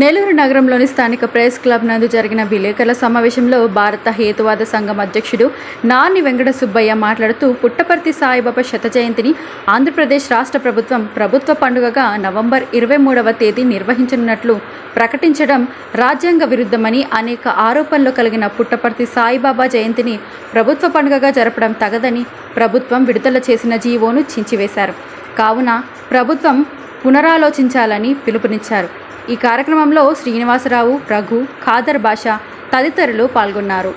నెల్లూరు నగరంలోని స్థానిక press club నందు జరిగిన విలేకరుల సమావేశంలో భారత హేతువాద సంఘం అధ్యక్షుడు నాని వెంకట సుబ్బయ్య మాట్లాడుతూ పుట్టపర్తి సాయిబాబా శత జయంతిని ఆంధ్రప్రదేశ్ రాష్ట్ర ప్రభుత్వం ప్రభుత్వ పండుగగా నవంబర్ ఇరవై మూడవ తేదీ నిర్వహించనున్నట్లు ప్రకటించడం రాజ్యాంగ విరుద్ధమని అనేక ఆరోపణలు కలిగిన పుట్టపర్తి సాయిబాబా జయంతిని ప్రభుత్వ పండుగగా జరపడం తగదని ప్రభుత్వం విడుదల చేసిన జీవోను చించివేశారు. కావున ప్రభుత్వం పునరాలోచించాలని పిలుపునిచ్చారు. ఈ కార్యక్రమంలో శ్రీనివాసరావు రఘు ఖాదర్ భాష తదితరులు పాల్గొన్నారు.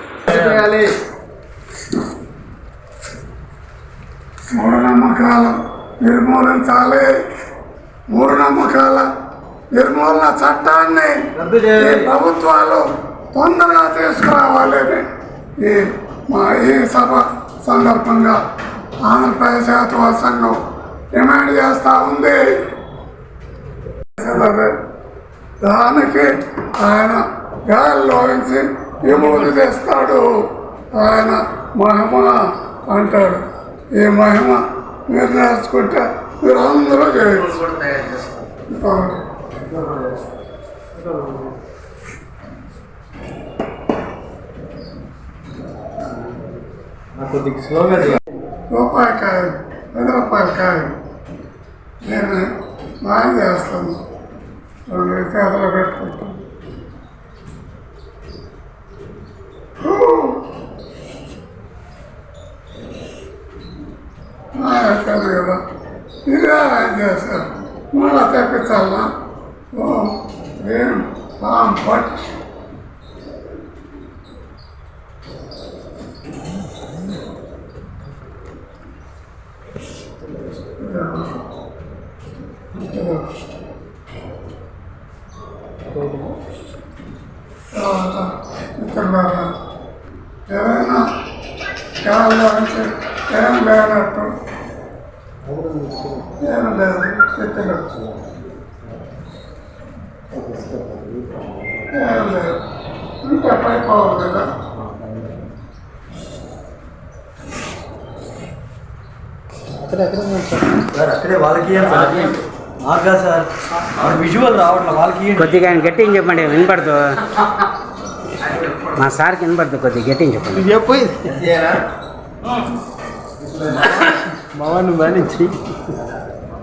మూఢనమ్మకాలు నిర్మూలించాలి మూఢనమ్మకాల నిర్మూలన చట్టాన్ని ప్రభుత్వాలు తొందరగా తీసుకురావాలని ఈ మా ఈ సభ సందర్భంగా ఆంధ్రప్రదేశ్ జాతీయ సంఘం డిమాండ్ చేస్తూ ఉంది. దానికి ఆయన గాలిలో నుంచి విమోది తెస్తాడు. ఆయన మహిమ అంటాడు. ఈ మహిమ మీరు నేర్చుకుంటే మీరు అందరూ చేయొచ్చు. చేయాలి రూపాయి కాయ పది రూపాయల కాయ నేను బాగా చేస్తాను. రెండు చేతులు పెట్టుకుంటాం. ఊ! కదా. ఇదే ఆయన చేశారు. మళ్ళా తెప్పించాలా? ఓ ఏం? పాం పట్ ఆ విజువల్ రావట్లే వాళ్ళకి ఇయ్యండి. కొద్దిగా ఆయన గట్టిగా చెప్పండి వినపడదు మా సార్కి వినపడదు కొద్దిగా గట్టిగా చెప్పండి ఇది చెప్పు మావా నువ్వు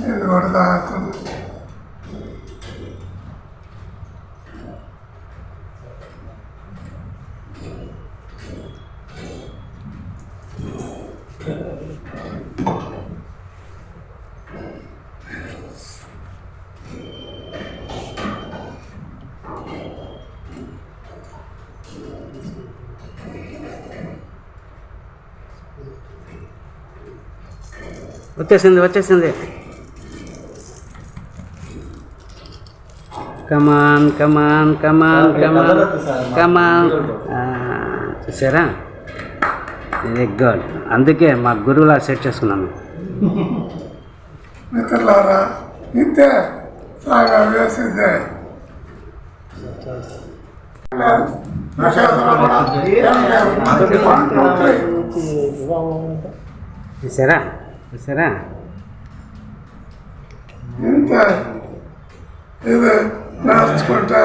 ఇది కూడా తాగుతుంది వచ్చేసింది వచ్చేసింది. Come on come on come on come on come on చూసారా? వెరీ గుడ్ అందుకే మా గురువులా సెట్ చేసుకున్నాం. మేము. మిత్రులారా ఇంతే. సాగా వేసిందే. చూసారా? చూసారా? ఇంతే ఇది నేర్చుకుంటే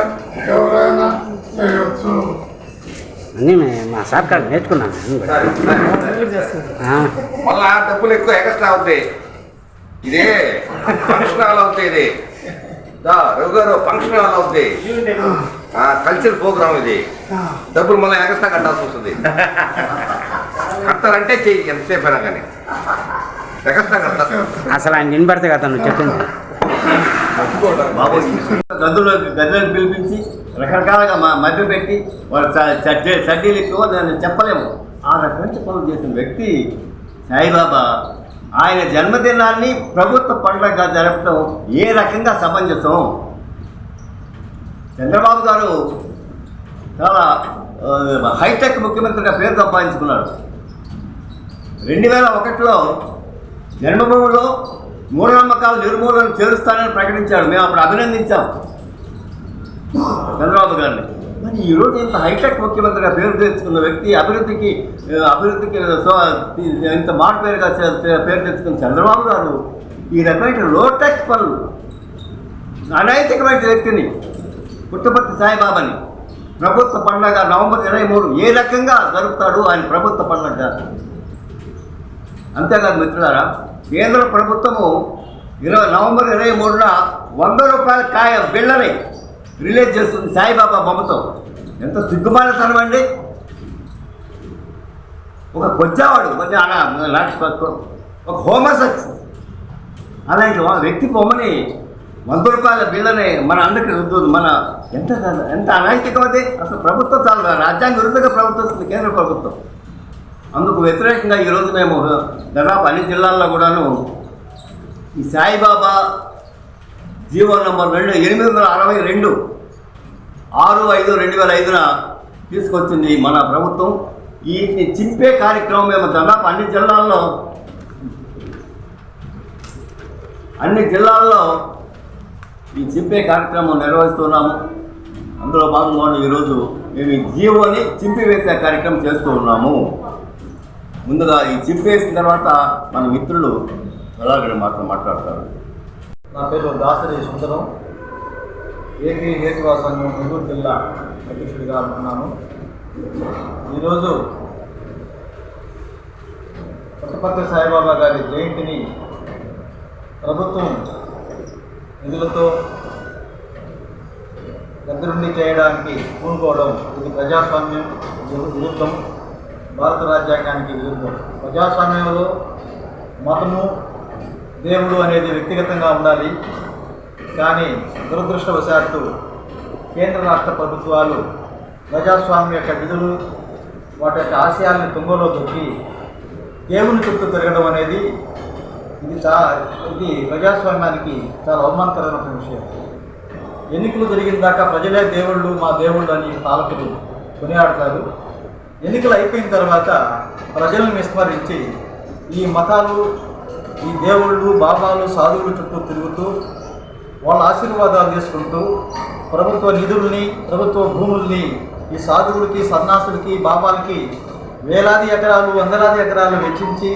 ఎవరైనా చేయొచ్చు. అన్నీ మే- సార్ కాడ నేర్చుకున్నాను మళ్ళా డబ్బులు ఎక్కువ ఎక్స్ట్రా అవుతాయి. ఇదే ఫంక్షన్ హాల్ అవుతాయి ఇది. రఘు గారు ఫంక్షన్ హాల్ అవుతాయి కల్చర్ ప్రోగ్రామ్ ఇది. డబ్బులు మళ్ళీ ఎక్స్ట్రా కట్టాల్సి వస్తుంది. కట్టాలంటే చెయ్యి ఎంతసేపు అయినా కానీ. అసలు ఆయన వినపడితే కదా నువ్వు చెప్పింది. గదులు గదులను పిలిపించి రకరకాలుగా మా మధ్య పెట్టి వాళ్ళు సడ్డీ సడ్డీలు ఎక్కువ నేను చెప్పలేము. ఆ రకమైన పనులు చేసిన వ్యక్తి సాయిబాబా ఆయన జన్మదినాన్ని ప్రభుత్వ పండుగగా జరపడం ఏ రకంగా సమంజసం? చంద్రబాబు గారు చాలా హైటెక్ ముఖ్యమంత్రిగా పేరు సంపాదించుకున్నాడు. రెండు వేల ఒకటిలో జన్మభూమిలో మూఢనమ్మకాలు నిర్మూలన చేరుస్తానని ప్రకటించాడు. మేము అప్పుడు అభినందించాం. చంద్రబాబు గారిని. మరి ఈరోజు ఇంత హైటెక్ ముఖ్యమంత్రిగా పేరు తెచ్చుకున్న వ్యక్తి అభివృద్ధికి అభివృద్ధికి ఇంత మాట పేరుగా పేరు తెచ్చుకున్న చంద్రబాబు గారు ఈ రకమైన లోటెక్ పనులు అనైతికమైన వ్యక్తిని పుట్టపర్తి సాయిబాబాని ప్రభుత్వ పండుగ నవంబర్ ఇరవై మూడు ఏ రకంగా జరుపుతాడు ఆయన ప్రభుత్వ పండుగ? అంతేకాదు మిత్రులారా కేంద్ర ప్రభుత్వము ఇరవై నవంబర్ ఇరవై మూడున వంద రూపాయల కాయ బిళ్ళని రిలీజ్ చేస్తుంది సాయిబాబా బొమ్మతో. ఎంత సిగ్గుమాలితనం అండి. ఒక కొచ్చావాడు కొంచెం అలా లాంటి ఒక హోమసెక్స్ అలాంటి వ్యక్తి బొమ్మని వంద రూపాయల బిల్లని మన అందరికి రుద్దుతుంది. మన ఎంత ఎంత అనైతికమైతే అసలు ప్రభుత్వం చాలా రాజ్యాంగ విరుద్ధంగా ప్రవర్తిస్తుంది కేంద్ర ప్రభుత్వం. అందుకు వ్యతిరేకంగా ఈరోజు మేము దాదాపు అన్ని జిల్లాల్లో కూడాను ఈ సాయిబాబా జీవో నంబర్ రెండు ఎనిమిది వందల అరవై రెండు ఆరు ఐదు రెండు వేల ఐదున తీసుకొచ్చింది మన ప్రభుత్వం. వీటిని చింపే కార్యక్రమం మేము దాదాపు అన్ని జిల్లాల్లో అన్ని జిల్లాల్లో ఈ చింపే కార్యక్రమం నిర్వహిస్తున్నాము. అందులో భాగంగా ఈరోజు మేము ఈ జీవోని చింపివేసే కార్యక్రమం చేస్తూ ఉన్నాము. ముందుగా ఈ చింపేసిన తర్వాత మన మిత్రులు అలాగే మాత్రం మాట్లాడతారు. నా పేరు దాసరి సుందరం. ఏపీ హేతువా సంఘం నెల్లూరు జిల్లా అధ్యక్షుడిగా ఉన్నాను. ఈరోజు పుట్టపర్తి సాయిబాబా గారి జయంతిని ప్రభుత్వం నిధులతో దగ్గరుండి చేయడానికి పూనుకోవడం ఇది ప్రజాస్వామ్యం విరుద్ధం భారత రాజ్యాంగానికి విరుద్ధం. ప్రజాస్వామ్యంలో మతము దేవుడు అనేది వ్యక్తిగతంగా ఉండాలి. కానీ దురదృష్టవశాత్తు కేంద్ర రాష్ట్ర ప్రభుత్వాలు ప్రజాస్వామ్య యొక్క విధులు వాటి యొక్క ఆశయాల్ని తుంగలో దొక్కి దేవుని చుట్టూ తిరగడం అనేది ఇది చా ఇది ప్రజాస్వామ్యానికి చాలా అవమానకరమైన విషయం. ఎన్నికలు జరిగిన దాకా ప్రజలే దేవుళ్ళు మా దేవుళ్ళు అని పాలకులు కొనియాడతారు. ఎన్నికలు అయిపోయిన తర్వాత ప్రజలను విస్మరించి ఈ మతాలు ఈ దేవుళ్ళు బాబాలు సాధువులు చుట్టూ తిరుగుతూ వాళ్ళ ఆశీర్వాదాలు తీసుకుంటూ ప్రభుత్వ నిధుల్ని ప్రభుత్వ భూముల్ని ఈ సాధువులకి సన్నాసులకి బాబాలకి వేలాది ఎకరాలు వందలాది ఎకరాలు వెచ్చించి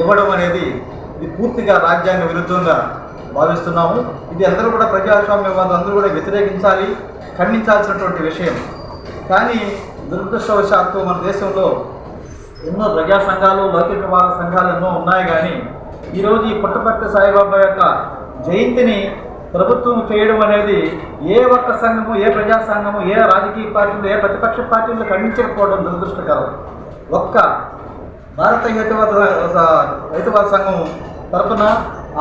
ఇవ్వడం అనేది ఇది పూర్తిగా రాజ్యాంగ విరుద్ధంగా భావిస్తున్నాము. ఇది అందరూ కూడా ప్రజాస్వామ్యవాదం అందరూ కూడా వ్యతిరేకించాలి ఖండించాల్సినటువంటి విషయం. కానీ దురదృష్టవశాత్తు మన దేశంలో ఎన్నో ప్రజా సంఘాలు లౌకికవాద సంఘాలు ఎన్నో ఉన్నాయి కానీ ఈరోజు ఈ పుట్టపర్తి సాయిబాబా యొక్క జయంతిని ప్రభుత్వం చేయడం అనేది ఏ ఒక్క సంఘము ఏ ప్రజా సంఘము ఏ రాజకీయ పార్టీలు ఏ ప్రతిపక్ష పార్టీలు ఖండించకపోవడం దురదృష్టకరం. ఒక్క భారత హేతువాద హేతువాద సంఘం తరపున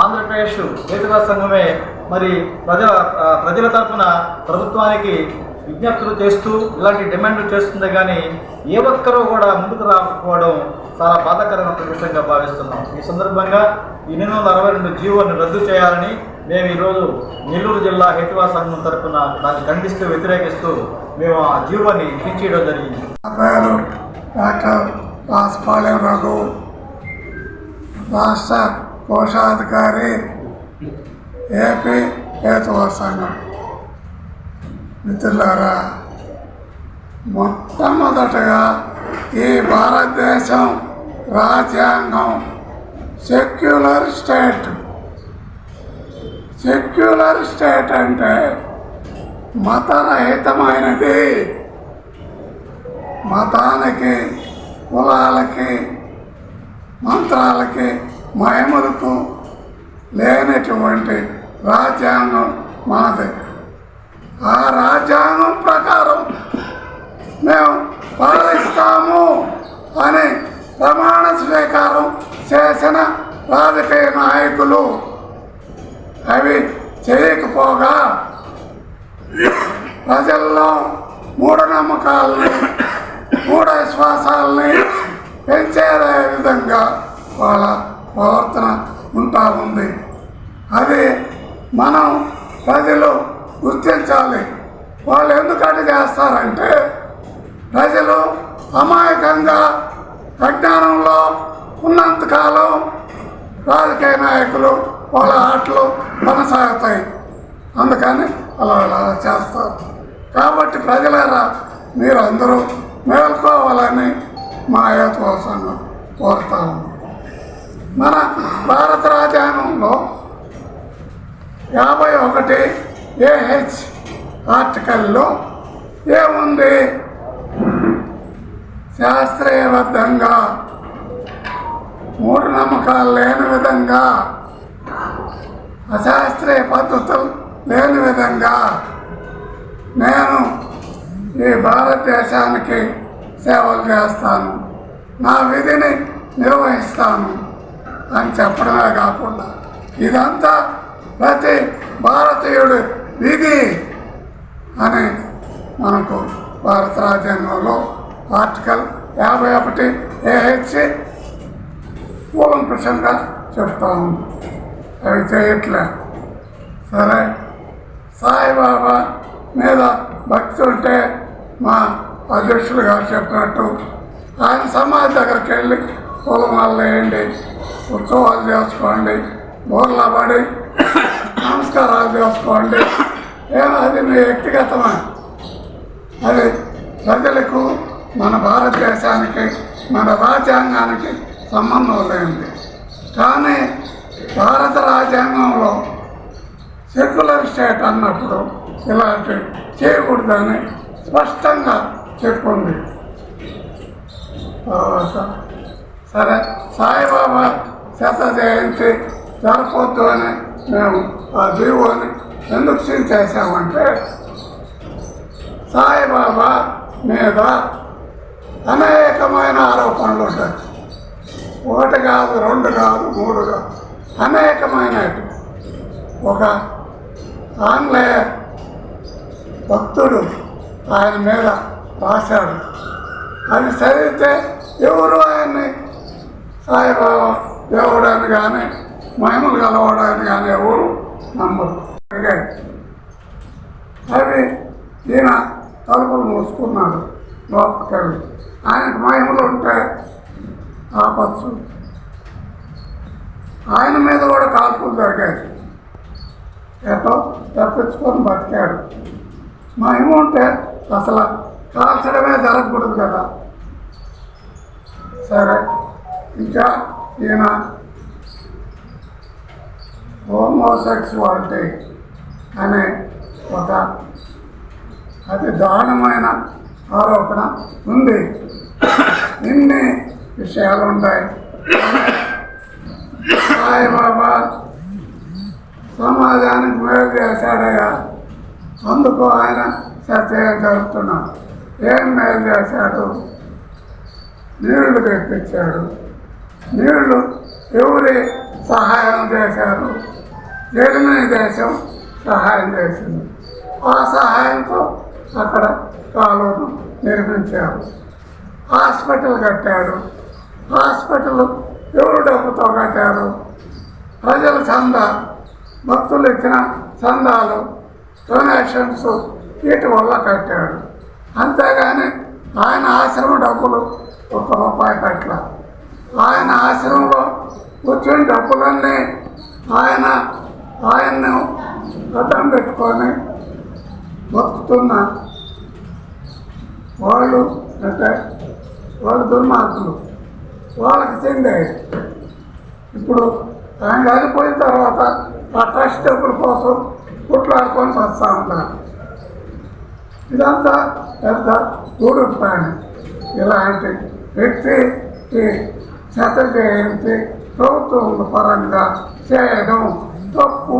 ఆంధ్రప్రదేశ్ హేతువాద సంఘమే మరి ప్రజల ప్రజల తరపున ప్రభుత్వానికి విజ్ఞప్తులు చేస్తూ ఇలాంటి డిమాండ్లు చేస్తుంది కానీ ఏ ఒక్కరూ కూడా ముందుకు రాకపోవడం చాలా బాధాకరమైన విషయంగా భావిస్తున్నాం. ఈ సందర్భంగా ఈ ఎనిమిది వందల అరవై రెండు జీవోని రద్దు చేయాలని మేము ఈరోజు నెల్లూరు జిల్లా హేతువా సంఘం తరఫున దాన్ని ఖండిస్తూ వ్యతిరేకిస్తూ మేము ఆ జీవోని తీర్చేయడం జరిగింది. డాక్టర్ రఘు రాష్ట్ర కోశాధికారి ఏపీ హేతువా సంఘం. మిత్రులారా మొట్టమొదటగా ఈ భారతదేశం రాజ్యాంగం సెక్యులర్ స్టేట్. సెక్యులర్ స్టేట్ అంటే మతరహితమైనది. మతానికి కులాలకి మంత్రాలకి మహిమలకు లేనటువంటి రాజ్యాంగం మనది. ఆ రాజ్యాంగం ప్రకారం మేము పాలిస్తాము అని ప్రమాణ స్వీకారం చేసిన రాజకీయ నాయకులు. అవి చేయకపోగా ప్రజల్లో మూఢనమ్మకాలని మూఢ విశ్వాసాలని పెంచే విధంగా వాళ్ళ ప్రవర్తన ఉంటా ఉంది. అది మనం ప్రజలు గుర్తించాలి. వాళ్ళు ఎందుకు అటు చేస్తారంటే ప్రజలు అమాయకంగా అజ్ఞానంలో ఉన్నంతకాలం రాజకీయ నాయకులు వాళ్ళ ఆటలు కొనసాగుతాయి. అందుకని అలా అలా చేస్తారు. కాబట్టి ప్రజలారా మీరు అందరూ మేల్కోవాలని మా యువత సంఘం కోరుతా మన భారత రాజ్యాంగంలో యాభై ఒకటి ఏహెచ్ ఆర్టికల్లో ఏముంది? శాస్త్రీయబద్ధంగా మూఢనమ్మకాలు లేని విధంగా అశాస్త్రీయ పద్ధతులు లేని విధంగా. నేను ఈ భారతదేశానికి సేవలు చేస్తాను నా విధిని నిర్వహిస్తాను అని చెప్పడమే కాకుండా ఇదంతా ప్రతి భారతీయుడు ఇది అని మనకు భారత రాజ్యాంగంలో ఆర్టికల్ యాభై ఒకటి ఏహెచ్ కూలంకృషంగా చెప్తా ఉంది అవి చేయట్లే. సరే. సాయిబాబా మీద భక్తి ఉంటే మా అధ్యక్షులు గారు చెప్పినట్టు ఆయన సమాధి దగ్గరికి వెళ్ళి పూలమాల వేయండి ఉత్సవాలు చేసుకోండి బోర్లా పడి నమస్కారాలు చేసుకోండి అది మీ వ్యక్తిగతమా? అది ప్రజలకు మన భారతదేశానికి మన రాజ్యాంగానికి సంబంధం లేనిది. కానీ భారత రాజ్యాంగంలో సెక్యులర్ స్టేట్ అన్నప్పుడు ఇలాంటి చేయకూడదని స్పష్టంగా చెప్పుంది. తర్వాత సరే సాయిబాబా శత జయంతి జరపొద్దు అని మేము ఆ జీవోని ఎందుకు సీల్ చేశామంటే సాయిబాబా మీద అనేకమైన ఆరోపణలు ఉంటాయి. ఒకటి కాదు రెండు కాదు మూడు కాదు అనేకమైన ఒక ఆంగ్లేయ భక్తుడు ఆయన మీద రాశాడు. అది చదివితే ఎవరు ఆయన్ని? సాయిబాబా దేవుడని కానీ మహిమలు కలవడాన్ని కానీ ఎవరు నమ్మరు. అవి ఈయన తలుపులు మూసుకున్నాడు. లోపలికెళ్ళి. ఆయనకు మహిమలు ఉంటే ఆపచ్చు. ఆయన మీద కూడా కాల్పులు జరిగాయి. ఎటో తప్పించుకొని బతికాడు. మహిమ ఉంటే అసలు కాల్చడమే జరగకూడదు కదా. సరే ఇంకా ఈయన హోమోసెక్సువాలిటీ అనే ఒక అతి దారుణమైన ఆరోపణ ఉంది. ఇన్ని విషయాలు ఉంటాయి? సాయిబాబా సమాజానికి మేలు చేశాడయ్యా. అందుకు ఆయన సత్యం జరుపుతున్నాడు ఏం మేలు చేశాడు? నీళ్ళు తెప్పించాడు. నీళ్ళు ఎవరి సహాయం చేశారు? జర్మనీ దేశం సహాయం చేసింది. ఆ సహాయంతో అక్కడ కాలువను నిర్మించారు. హాస్పిటల్ కట్టాడు హాస్పిటల్ ఎవరు డబ్బుతో కట్టారు? ప్రజల చందా భక్తులు ఇచ్చిన చందాలు డొనేషన్స్ వీటి వల్ల కట్టాడు అంతేగాని ఆయన ఆశ్రమ డబ్బులు ఒక్క రూపాయి కట్ల ఆయన ఆశ్రమంలో వచ్చిన డబ్బులన్నీ ఆయన ఆయన్ను వ్రతం పెట్టుకొని బతుకుతున్న వాళ్ళు అంటే వాళ్ళు దుర్మార్గులు. వాళ్ళకి చెందే ఇప్పుడు ఆయన చనిపోయిన తర్వాత ఆ ట్రస్ట్ డబ్బుల కోసం కొట్లాడుకొని వస్తూ ఉంటారు. ఇదంతా పెద్ద గూడు ప్రాణి ఇలాంటి వ్యక్తి ఈ శత జయంతి ప్రభుత్వం పరంగా చేయడం తప్పు.